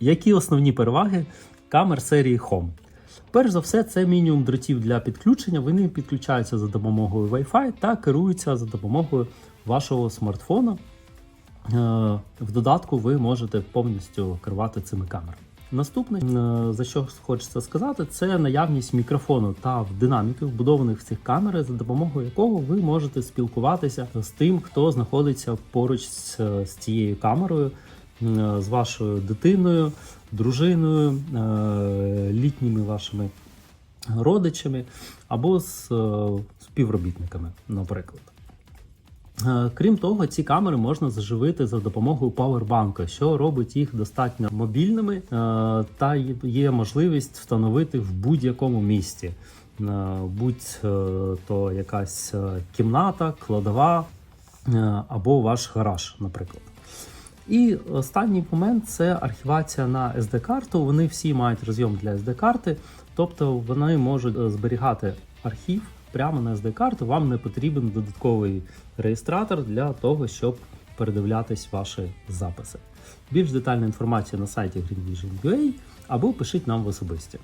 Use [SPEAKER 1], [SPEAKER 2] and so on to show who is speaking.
[SPEAKER 1] Які основні переваги камер серії Home? Перш за все, це мінімум дротів для підключення. Вони підключаються за допомогою Wi-Fi та керуються за допомогою вашого смартфона. Е, В додатку ви можете повністю керувати цими камерами. Наступне, е, за що хочеться сказати, це наявність мікрофону та динаміків, вбудованих в цих камери, за допомогою якого ви можете спілкуватися з тим, хто знаходиться поруч з, з цією камерою, е, з вашою дитиною, дружиною, е, літніми вашими родичами або з е, співробітниками, наприклад. Е, Крім того, ці камери можна заживити за допомогою павербанка, що робить їх достатньо мобільними, е, та є- можливість встановити в будь-якому місці, Е, будь е, то якась е, кімната, кладова е, або ваш гараж, наприклад. І останній момент це архівація на SD-карту. Вони всі мають розйом для SD-карти, тобто вони можуть е, зберігати архів прямо на SD-карту. Вам не потрібен додатковий реєстратор для того, щоб передивлятись ваші записи. Більш детальна інформація на сайті greenvision.ua або пишіть нам в особисті.